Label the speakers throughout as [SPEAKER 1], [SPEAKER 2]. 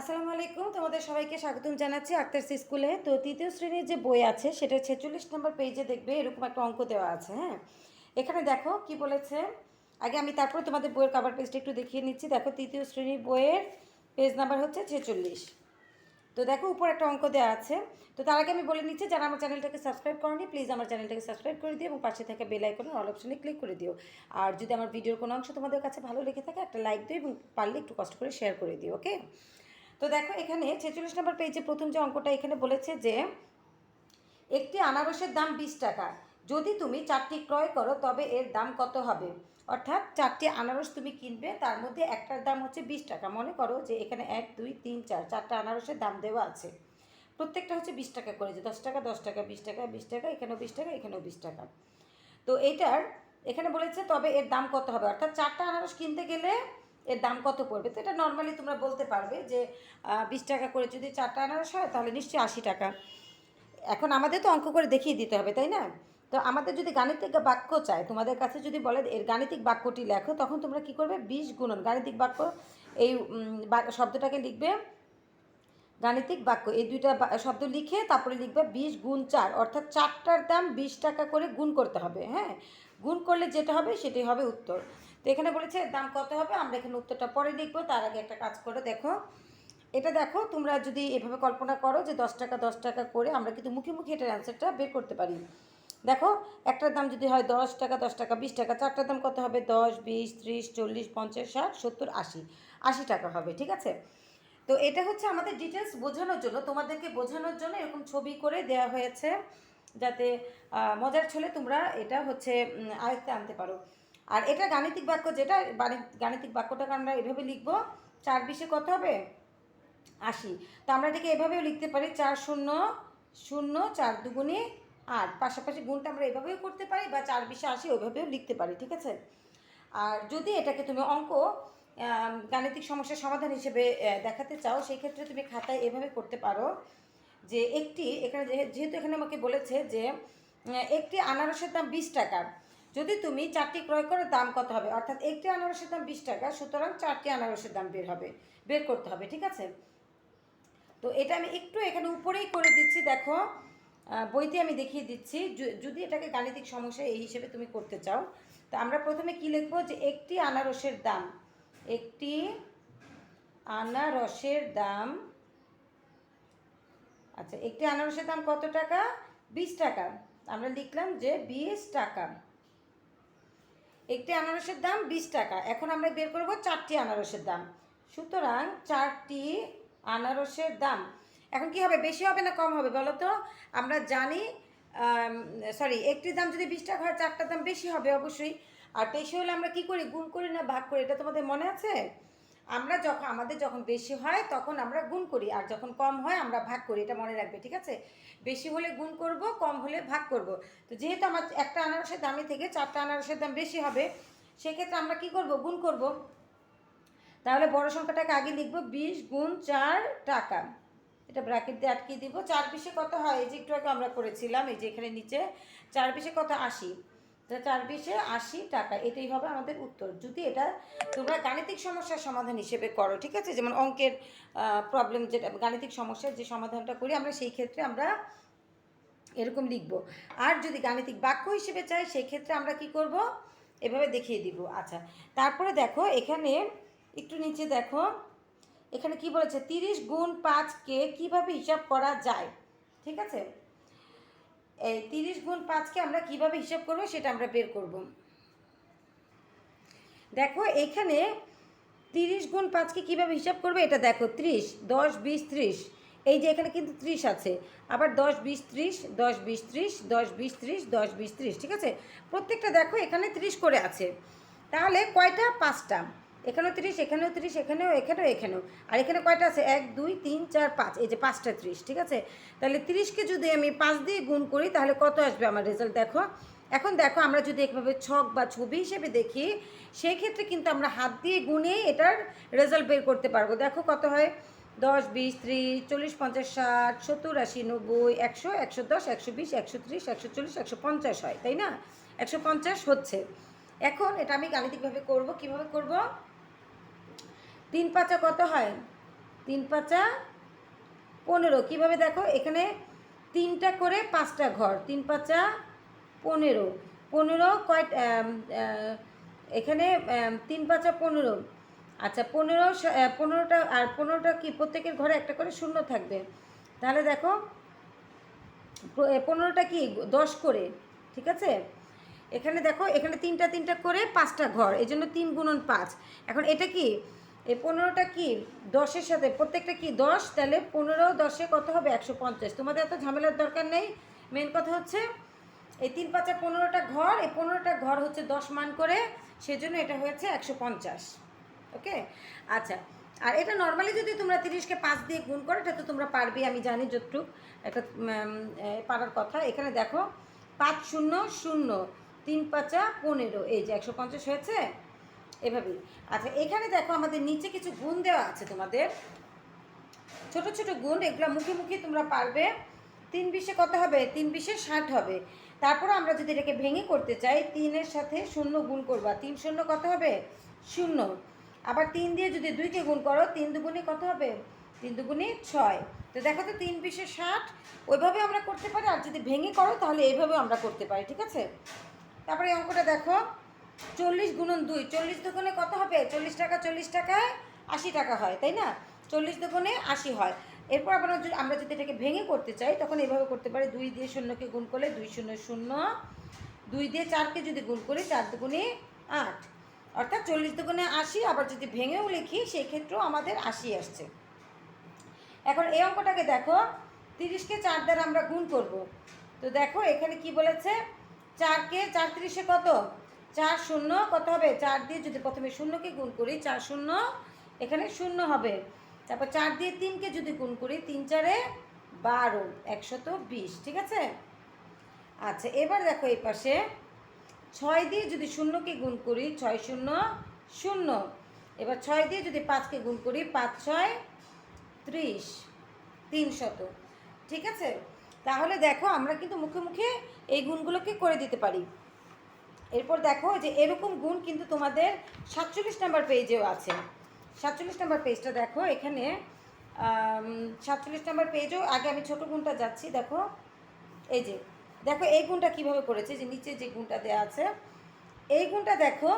[SPEAKER 1] আসসালামু আলাইকুম তোমাদের সবাইকে স্বাগতম জানাচ্ছি আক্তারস স্কুলে তো তৃতীয় শ্রেণীর যে বই আছে সেটা ছেচল্লিশ নম্বর পেজে দেখবে এরকম একটা অঙ্ক দেওয়া আছে হ্যাঁ এখানে দেখো কি বলেছে আগে আমি তারপর তোমাদের বইয়ের কাভার পেজটা একটু দেখিয়ে নিচ্ছি দেখো তৃতীয় শ্রেণীর বইয়ের পেজ নাম্বার হচ্ছে ছেচল্লিশ তো দেখো উপর একটা অঙ্ক দেওয়া আছে তো তার আগে আমি বলে নিচ্ছি যারা আমার চ্যানেলটাকে সাবস্ক্রাইব করেনি প্লিজ আমার চ্যানেলটাকে সাবস্ক্রাইব করে দিও এবং পাশে থাকা বেল আইকনের অল অপশনে ক্লিক করে দিও আর যদি আমার ভিডিওর কোনো অংশ তোমাদের কাছে ভালো লেগে থাকে একটা লাইক দিও এবং পারলে একটু কষ্ট করে শেয়ার করে দিও ওকে তো দেখো এখানে ছেচল্লিশ নম্বর পেজে প্রথম যে অঙ্কটা এখানে বলেছে যে একটি আনারসের দাম বিশ টাকা যদি তুমি চারটি ক্রয় করো তবে এর দাম কত হবে অর্থাৎ চারটি আনারস তুমি কিনবে তার মধ্যে একটার দাম হচ্ছে বিশ টাকা মনে করো যে এখানে এক দুই তিন চার চারটা আনারসের দাম দেওয়া আছে প্রত্যেকটা হচ্ছে বিশ টাকা করে যে দশ টাকা দশ টাকা বিশ টাকা বিশ টাকা এখানেও বিশ টাকা এখানেও বিশ টাকা তো এটার এখানে বলেছে তবে এর দাম কত হবে অর্থাৎ চারটা আনারস কিনতে গেলে এর দাম কত পড়বে তো এটা নর্মালি তোমরা বলতে পারবে যে বিশ টাকা করে যদি চারটা আনারস হয় তাহলে নিশ্চয়ই আশি টাকা এখন আমাদের তো অঙ্ক করে দেখিয়ে দিতে হবে তাই না তো আমাদের যদি গাণিতিক বাক্য চায় তোমাদের কাছে যদি বলে এর গাণিতিক বাক্যটি লেখো তখন তোমরা কি করবে বিশ গুণন গাণিতিক বাক্য এই শব্দটাকে লিখবে গাণিতিক বাক্য এই দুইটা শব্দ লিখে তারপরে লিখবে বিশ গুণ চার অর্থাৎ চারটার দাম বিশ টাকা করে গুণ করতে হবে হ্যাঁ গুণ করলে যেটা হবে সেটাই হবে উত্তর তো এখানে বলেছে দাম কত হবে আমরা এখানে উত্তরটা পরে দেখবো তার আগে একটা কাজ করে দেখো এটা দেখো তোমরা যদি এভাবে কল্পনা করো যে দশ টাকা দশ টাকা করে আমরা কিন্তু মুখে মুখে এটার অ্যান্সারটা বের করতে পারি দেখো একটার দাম যদি হয় দশ টাকা দশ টাকা বিশ টাকা চারটার দাম কত হবে দশ বিশ ত্রিশ চল্লিশ পঞ্চাশ ষাট সত্তর আশি আশি টাকা হবে ঠিক আছে তো এটা হচ্ছে আমাদের ডিটেলস বোঝানোর জন্য তোমাদেরকে বোঝানোর জন্য এরকম ছবি করে দেয়া হয়েছে যাতে মজার ছলে তোমরা এটা হচ্ছে আয়ত্তে আনতে পারো আর এটা গাণিতিক বাক্য যেটা গাণিতিক বাক্যটাকে আমরা এভাবে লিখবো চার বিশে কত হবে আশি তো আমরা এটাকে এভাবেও লিখতে পারি চার শূন্য শূন্য চার দুগুণে আট পাশাপাশি গুণটা আমরা এভাবেও করতে পারি বা চার বিশে আশি ওইভাবেও লিখতে পারি ঠিক আছে আর যদি এটাকে তুমি অঙ্ক গাণিতিক সমস্যার সমাধান হিসেবে দেখাতে চাও সেই ক্ষেত্রে তুমি খাতায় এভাবে করতে পারো যে একটি এখানে যেহেতু এখানে আমাকে বলেছে যে একটি আনারসের দাম বিশ টাকা যদি তুমি চারটি ক্রয় করো দাম কত হবে অর্থাৎ একটি আনারসের দাম বিশ টাকা সুতরাং চারটি আনারসের দাম বের হবে বের করতে হবে ঠিক আছে তো এটা আমি একটু এখানে উপরেই করে দিচ্ছি দেখো বইতে আমি দেখিয়ে দিচ্ছি যদি এটাকে গাণিতিক সমস্যা এই হিসেবে তুমি করতে চাও তো আমরা প্রথমে কি লিখবো যে একটি আনারসের দাম একটি আনারসের দাম আচ্ছা একটি আনারসের দাম কত টাকা বিশ টাকা আমরা লিখলাম যে বিশ টাকা একটি আনারসের দাম বিশ টাকা এখন আমরা বের করব চারটি আনারসের দাম সুতরাং চারটি আনারসের দাম এখন কি হবে বেশি হবে না কম হবে বলো তো আমরা জানি সরি একটির দাম যদি বিশ টাকা হয় চারটার দাম বেশি হবে অবশ্যই আর তেইশে হলে আমরা কি করি গুণ করি না ভাগ করি এটা তোমাদের মনে আছে আমরা যখন আমাদের যখন বেশি হয় তখন আমরা গুণ করি আর যখন কম হয় আমরা ভাগ করি এটা মনে রাখবে ঠিক আছে বেশি হলে গুণ করব কম হলে ভাগ করব তো যেহেতু আমার একটা আনারসের দামে থেকে চারটা আনারসের দাম বেশি হবে সেক্ষেত্রে আমরা কি করব গুণ করব তাহলে বড় সংখ্যাটাকে আগে লিখবো বিশ গুণ চার টাকা এটা ব্র্যাকেট দিয়ে আটকে দিব চার পিসে কত হয় এই যে একটু আগে আমরা করেছিলাম এই যে এখানে নিচে চার পিসে কত আশি তা চার বিশে আশি টাকা এটাই হবে আমাদের উত্তর যদি এটা তোমরা গাণিতিক সমস্যার সমাধান হিসেবে করো ঠিক আছে যেমন অঙ্কের প্রবলেম যেটা গাণিতিক সমস্যার যে সমাধানটা করি আমরা সেই ক্ষেত্রে আমরা এরকম লিখব আর যদি গাণিতিক বাক্য হিসেবে চাই সেই ক্ষেত্রে আমরা কি করব এভাবে দেখিয়ে দিব আচ্ছা তারপরে দেখো এখানে একটু নিচে দেখো এখানে কি বলেছে তিরিশ গুণ পাঁচকে কিভাবে হিসাব করা যায় ঠিক আছে এই তিরিশ গুণ পাঁচকে আমরা কিভাবে হিসাব করব সেটা আমরা বের করব দেখো এখানে তিরিশ গুণ পাঁচকে কীভাবে হিসাব করবে এটা দেখো ত্রিশ দশ বিশ ত্রিশ এই যে এখানে কিন্তু ত্রিশ আছে আবার দশ বিশ ত্রিশ দশ বিশ ত্রিশ দশ বিশ ত্রিশ দশ বিশ ত্রিশ ঠিক আছে প্রত্যেকটা দেখো এখানে ত্রিশ করে আছে তাহলে কয়টা পাঁচটা এখানেও ত্রিশ এখানেও ত্রিশ এখানেও এখানেও এখানেও আর এখানে কয়টা আছে এক দুই তিন চার পাঁচ এই যে পাঁচটা ত্রিশ ঠিক আছে তাহলে ত্রিশকে যদি আমি পাঁচ দিয়ে গুণ করি তাহলে কত আসবে আমার রেজাল্ট দেখো এখন দেখো আমরা যদি একভাবে ছক বা ছবি হিসেবে দেখি সেই ক্ষেত্রে কিন্তু আমরা হাত দিয়ে গুনে এটার রেজাল্ট বের করতে পারবো দেখো কত হয় দশ বিশ ত্রিশ চল্লিশ পঞ্চাশ ষাট সত্তর আশি নব্বই একশো একশো দশ একশো বিশ একশো ত্রিশ একশো চল্লিশ একশো পঞ্চাশ হয় তাই না একশো পঞ্চাশ হচ্ছে এখন এটা আমি গাণিতিকভাবে করবো কীভাবে করবো তিন পাঁচা কত হয় তিন পাঁচা পনেরো কীভাবে দেখো এখানে তিনটা করে পাঁচটা ঘর তিন পাঁচা পনেরো পনেরো কয় এখানে তিন পাঁচা পনেরো আচ্ছা পনেরো পনেরোটা আর পনেরোটা কি প্রত্যেকের ঘরে একটা করে শূন্য থাকবে তাহলে দেখো পনেরোটা কি দশ করে ঠিক আছে এখানে দেখো এখানে তিনটা তিনটা করে পাঁচটা ঘর এই জন্য তিন গুণন পাঁচ এখন এটা কি এই পনেরোটা কি দশের সাথে প্রত্যেকটা কি দশ তাহলে পনেরো দশে কত হবে একশো পঞ্চাশ তোমাদের এত ঝামেলার দরকার নেই মেন কথা হচ্ছে এই তিন পাঁচা পনেরোটা ঘর এই পনেরোটা ঘর হচ্ছে দশ মান করে সেজন্য এটা হয়েছে একশো পঞ্চাশ ওকে আচ্ছা আর এটা নর্মালি যদি তোমরা তিরিশকে পাঁচ দিয়ে গুণ করো এটা তো তোমরা পারবে আমি জানি যতটুক একটা পারার কথা এখানে দেখো পাঁচ শূন্য শূন্য তিন পাঁচা পনেরো এই যে একশো পঞ্চাশ হয়েছে এভাবেই আচ্ছা এখানে দেখো আমাদের নিচে কিছু গুণ দেওয়া আছে তোমাদের ছোট ছোট গুণ এগুলো মুখে মুখে তোমরা পারবে তিন বিশে কত হবে তিন বিশে ষাট হবে তারপরে আমরা যদি এটাকে ভেঙে করতে চাই তিনের সাথে শূন্য গুণ করবা তিন শূন্য কত হবে শূন্য আবার তিন দিয়ে যদি দুইকে গুণ করো তিন দুগুণে কত হবে তিন দুগুণে ছয় তো দেখো তো তিন বিশে ষাট ওইভাবে আমরা করতে পারি আর যদি ভেঙে করো তাহলে এইভাবে আমরা করতে পারি ঠিক আছে তারপরে অঙ্কটা দেখো চল্লিশ গুণন দুই চল্লিশ দোকানে কত হবে চল্লিশ টাকা চল্লিশ টাকায় আশি টাকা হয় তাই না চল্লিশ দোকানে আশি হয় এরপর আবার আমরা যদি এটাকে ভেঙে করতে চাই তখন এভাবে করতে পারি দুই দিয়ে শূন্যকে গুণ করলে দুই শূন্য শূন্য দুই দিয়ে চারকে যদি গুণ করি চার দুগুণে আট অর্থাৎ চল্লিশ দুগুণে আশি আবার যদি ভেঙেও লিখি সেই ক্ষেত্রেও আমাদের আশি আসছে এখন এই অঙ্কটাকে দেখো তিরিশকে চার দ্বারা আমরা গুণ করব তো দেখো এখানে কি বলেছে চারকে চার তিরিশে কত চার শূন্য কত হবে চার দিয়ে যদি প্রথমে শূন্যকে গুণ করি চার শূন্য এখানে শূন্য হবে তারপর চার দিয়ে তিনকে যদি গুণ করি তিন চারে বারো একশত বিশ ঠিক আছে আচ্ছা এবার দেখো এই পাশে ছয় দিয়ে যদি শূন্যকে গুণ করি ছয় শূন্য শূন্য এবার ছয় দিয়ে যদি পাঁচকে গুণ করি পাঁচ ছয় ত্রিশ তিনশত ঠিক আছে তাহলে দেখো আমরা কিন্তু মুখে মুখে এই গুণগুলোকে করে দিতে পারি এরপর দেখো যে এরকম গুণ কিন্তু তোমাদের সাতচল্লিশ নাম্বার পেজেও আছে সাতচল্লিশ নাম্বার পেজটা দেখো এখানে সাতচল্লিশ নাম্বার পেজও আগে আমি ছোট গুণটা যাচ্ছি দেখো এই যে দেখো এই গুণটা কিভাবে করেছে যে নিচে যে গুণটা দেওয়া আছে এই গুণটা দেখো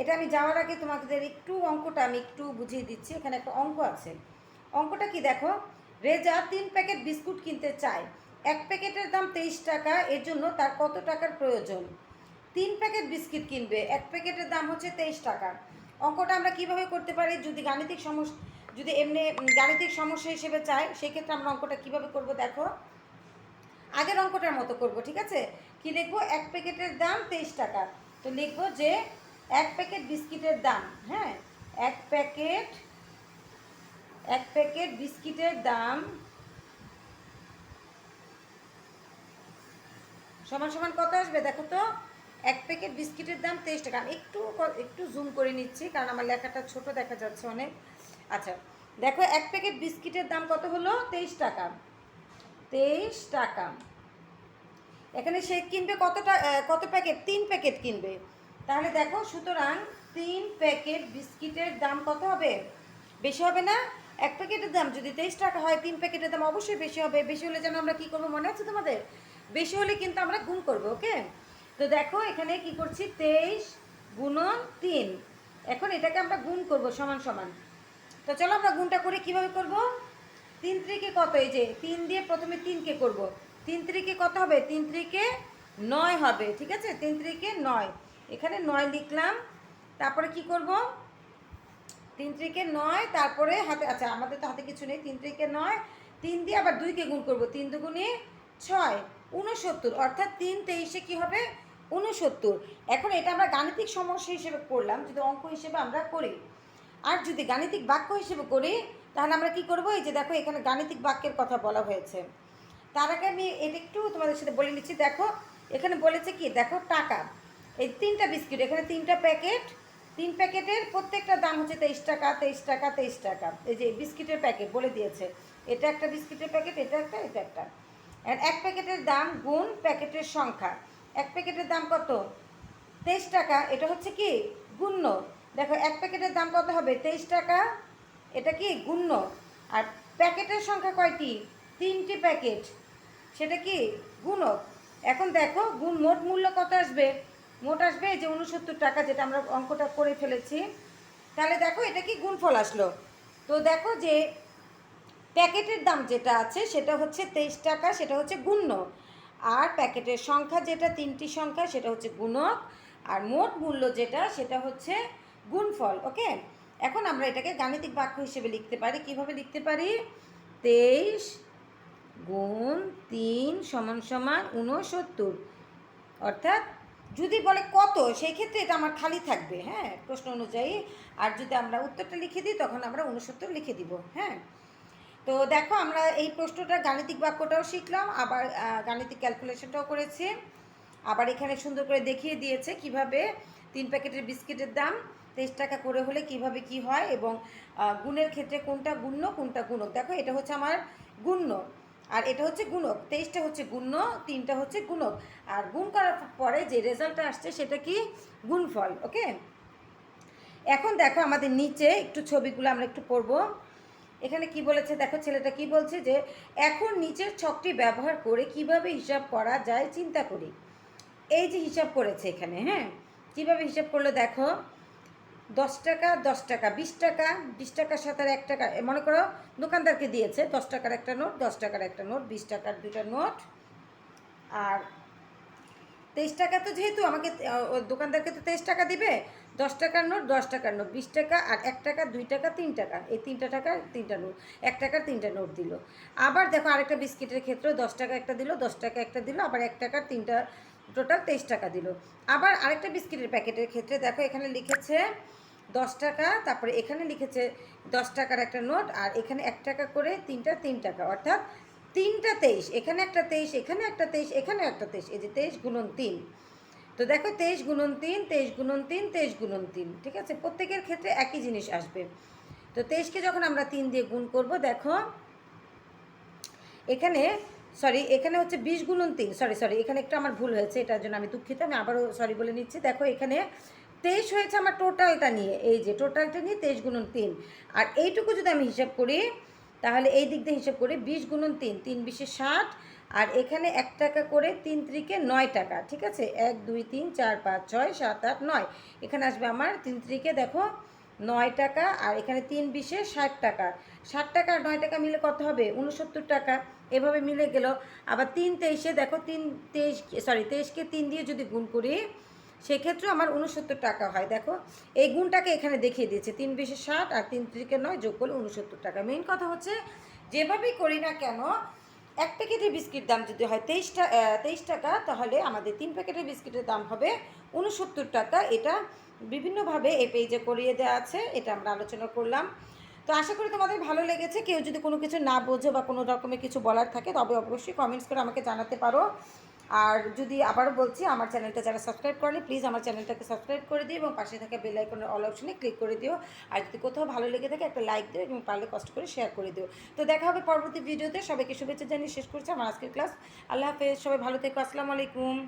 [SPEAKER 1] এটা আমি যাওয়ার আগে তোমাদের একটু অঙ্কটা আমি একটু বুঝিয়ে দিচ্ছি এখানে একটা অঙ্ক আছে অঙ্কটা কি দেখো রেজা তিন প্যাকেট বিস্কুট কিনতে চায় এক প্যাকেটের দাম তেইশ টাকা এর জন্য তার কত টাকার প্রয়োজন তিন প্যাকেট বিস্কিট কিনবে এক প্যাকেটের দাম হচ্ছে তেইশ টাকা অঙ্কটা আমরা কিভাবে করতে পারি যদি গাণিতিক সমস্যা যদি এমনি গাণিতিক সমস্যা হিসেবে চাই সেক্ষেত্রে আমরা অঙ্কটা কিভাবে করব দেখো আগের অঙ্কটার মতো করব ঠিক আছে কি লিখবো এক প্যাকেটের দাম তেইশ টাকা তো লিখবো যে এক প্যাকেট বিস্কিটের দাম হ্যাঁ এক প্যাকেট এক প্যাকেট বিস্কিটের দাম সমান সমান কত আসবে দেখো তো এক প্যাকেট বিস্কিটের দাম তেইশ টাকা আমি একটু একটু জুম করে নিচ্ছি কারণ আমার লেখাটা ছোট দেখা যাচ্ছে অনেক আচ্ছা দেখো এক প্যাকেট বিস্কিটের দাম কত হলো তেইশ টাকা তেইশ টাকা এখানে সে কিনবে কতটা কত প্যাকেট তিন প্যাকেট কিনবে তাহলে দেখো সুতরাং তিন প্যাকেট বিস্কিটের দাম কত হবে বেশি হবে না এক প্যাকেটের দাম যদি তেইশ টাকা হয় তিন প্যাকেটের দাম অবশ্যই বেশি হবে বেশি হলে যেন আমরা কী করবো মনে আছে তোমাদের বেশি হলে কিন্তু আমরা গুণ করব ওকে তো দেখো এখানে কি করছি তেইশ গুণন তিন এখন এটাকে আমরা গুণ করব সমান সমান তো চলো আমরা গুণটা করে কিভাবে করব তিন ত্রিকে কত এই যে তিন দিয়ে প্রথমে তিনকে করব তিন ত্রিকে কত হবে তিন ত্রিকে নয় হবে ঠিক আছে তিন ত্রিকে নয় এখানে নয় লিখলাম তারপরে কি করব তিন ত্রিকে নয় তারপরে হাতে আচ্ছা আমাদের তো হাতে কিছু নেই তিন ত্রিকে নয় তিন দিয়ে আবার দুইকে গুণ করব তিন দুগুণে ছয় উনসত্তর অর্থাৎ তিন তেইশে কী হবে উনসত্তর এখন এটা আমরা গাণিতিক সমস্যা হিসেবে করলাম যদি অঙ্ক হিসেবে আমরা করি আর যদি গাণিতিক বাক্য হিসেবে করি তাহলে আমরা কি করবো এই যে দেখো এখানে গাণিতিক বাক্যের কথা বলা হয়েছে তার আগে আমি এটা একটু তোমাদের সাথে বলে নিচ্ছি দেখো এখানে বলেছে কি দেখো টাকা এই তিনটা বিস্কিট এখানে তিনটা প্যাকেট তিন প্যাকেটের প্রত্যেকটা দাম হচ্ছে তেইশ টাকা তেইশ টাকা তেইশ টাকা এই যে বিস্কিটের প্যাকেট বলে দিয়েছে এটা একটা বিস্কিটের প্যাকেট এটা একটা এটা একটা এক প্যাকেটের দাম গুণ প্যাকেটের সংখ্যা এক প্যাকেটের দাম কত তেইশ টাকা এটা হচ্ছে কি গুণ্য দেখো এক প্যাকেটের দাম কত হবে তেইশ টাকা এটা কি গুণ্য আর প্যাকেটের সংখ্যা কয়টি তিনটি প্যাকেট সেটা কি গুণক এখন দেখো গুণ মোট মূল্য কত আসবে মোট আসবে যে উনসত্তর টাকা যেটা আমরা অঙ্কটা করে ফেলেছি তাহলে দেখো এটা কি গুণফল আসলো তো দেখো যে প্যাকেটের দাম যেটা আছে সেটা হচ্ছে তেইশ টাকা সেটা হচ্ছে গুণ্য আর প্যাকেটের সংখ্যা যেটা তিনটি সংখ্যা সেটা হচ্ছে গুণক আর মোট মূল্য যেটা সেটা হচ্ছে গুণফল ওকে এখন আমরা এটাকে গাণিতিক বাক্য হিসেবে লিখতে পারি কিভাবে লিখতে পারি তেইশ গুণ তিন সমান সমান উনসত্তর অর্থাৎ যদি বলে কত সেই ক্ষেত্রে এটা আমার খালি থাকবে হ্যাঁ প্রশ্ন অনুযায়ী আর যদি আমরা উত্তরটা লিখে দিই তখন আমরা উনসত্তর লিখে দিব হ্যাঁ তো দেখো আমরা এই প্রশ্নটার গাণিতিক বাক্যটাও শিখলাম আবার গাণিতিক ক্যালকুলেশনটাও করেছি আবার এখানে সুন্দর করে দেখিয়ে দিয়েছে কিভাবে তিন প্যাকেটের বিস্কিটের দাম তেইশ টাকা করে হলে কিভাবে কি হয় এবং গুণের ক্ষেত্রে কোনটা গুণ্য কোনটা গুণক দেখো এটা হচ্ছে আমার গুণ্য আর এটা হচ্ছে গুণক তেইশটা হচ্ছে গুণ্য তিনটা হচ্ছে গুণক আর গুণ করার পরে যে রেজাল্টটা আসছে সেটা কি গুণফল ওকে এখন দেখো আমাদের নিচে একটু ছবিগুলো আমরা একটু পড়বো এখানে কি বলেছে দেখো ছেলেটা কি বলছে যে এখন নিচের ছকটি ব্যবহার করে কিভাবে হিসাব করা যায় চিন্তা করি এই যে হিসাব করেছে এখানে হ্যাঁ কিভাবে হিসাব করলে দেখো দশ টাকা দশ টাকা বিশ টাকা বিশ টাকার সাথে এক টাকা মনে করো দোকানদারকে দিয়েছে দশ টাকার একটা নোট দশ টাকার একটা নোট বিশ টাকার দুটা নোট আর তেইশ টাকা তো যেহেতু আমাকে দোকানদারকে তো তেইশ টাকা দিবে দশ টাকার নোট দশ টাকার নোট বিশ টাকা আর এক টাকা দুই টাকা তিন টাকা এই তিনটা টাকার তিনটা নোট এক টাকার তিনটা নোট দিল আবার দেখো আরেকটা বিস্কিটের ক্ষেত্রে দশ টাকা একটা দিল দশ টাকা একটা দিল আবার এক টাকার তিনটা টোটাল তেইশ টাকা দিল আবার আরেকটা বিস্কিটের প্যাকেটের ক্ষেত্রে দেখো এখানে লিখেছে দশ টাকা তারপরে এখানে লিখেছে দশ টাকার একটা নোট আর এখানে এক টাকা করে তিনটা তিন টাকা অর্থাৎ তিনটা তেইশ এখানে একটা তেইশ এখানে একটা তেইশ এখানে একটা তেইশ এই যে তেইশ গুণন তিন তো দেখো তেইশ গুণন তিন তেইশ গুণন তিন তেইশ গুণন তিন ঠিক আছে প্রত্যেকের ক্ষেত্রে একই জিনিস আসবে তো তেইশকে যখন আমরা তিন দিয়ে গুণ করব দেখো এখানে সরি এখানে হচ্ছে বিশ গুণন তিন সরি সরি এখানে একটু আমার ভুল হয়েছে এটার জন্য আমি দুঃখিত আমি আবারও সরি বলে নিচ্ছি দেখো এখানে তেইশ হয়েছে আমার টোটালটা নিয়ে এই যে টোটালটা নিয়ে তেইশ গুণন তিন আর এইটুকু যদি আমি হিসাব করি তাহলে এই দিক দিয়ে হিসাব করি বিশ গুণন তিন তিন বিশে ষাট আর এখানে এক টাকা করে তিন ত্রিকে নয় টাকা ঠিক আছে এক দুই তিন চার পাঁচ ছয় সাত আট নয় এখানে আসবে আমার তিন ত্রিকে দেখো নয় টাকা আর এখানে তিন বিশে ষাট টাকা ষাট টাকা আর নয় টাকা মিলে কত হবে উনসত্তর টাকা এভাবে মিলে গেল আবার তিন তেইশে দেখো তিন তেইশ সরি তেইশকে তিন দিয়ে যদি গুণ করি সেক্ষেত্রেও আমার উনসত্তর টাকা হয় দেখো এই গুণটাকে এখানে দেখিয়ে দিয়েছে তিন বিশে ষাট আর তিন ত্রিকে নয় যোগ করলে উনসত্তর টাকা মেইন কথা হচ্ছে যেভাবেই করি না কেন এক প্যাকেটের বিস্কিট দাম যদি হয় তেইশটা তেইশ টাকা তাহলে আমাদের তিন প্যাকেটের বিস্কিটের দাম হবে উনসত্তর টাকা এটা বিভিন্নভাবে এ পেজে করিয়ে দেওয়া আছে এটা আমরা আলোচনা করলাম তো আশা করি তোমাদের ভালো লেগেছে কেউ যদি কোনো কিছু না বোঝো বা কোনো রকমের কিছু বলার থাকে তবে অবশ্যই কমেন্টস করে আমাকে জানাতে পারো আর যদি আবারও বলছি আমার চ্যানেলটা যারা সাবস্ক্রাইব করেনি প্লিজ আমার চ্যানেলটাকে সাবস্ক্রাইব করে দিও এবং পাশে থাকা বেল আইকনের অল অপশনে ক্লিক করে দিও আর যদি কোথাও ভালো লেগে থাকে একটা লাইক দিও এবং পারলে কষ্ট করে শেয়ার করে দিও তো দেখা হবে পরবর্তী ভিডিওতে সবাইকে শুভেচ্ছা জানিয়ে শেষ করছি আমার আজকের ক্লাস আল্লাহ হাফেজ সবাই ভালো থেকো আসসালামু আলাইকুম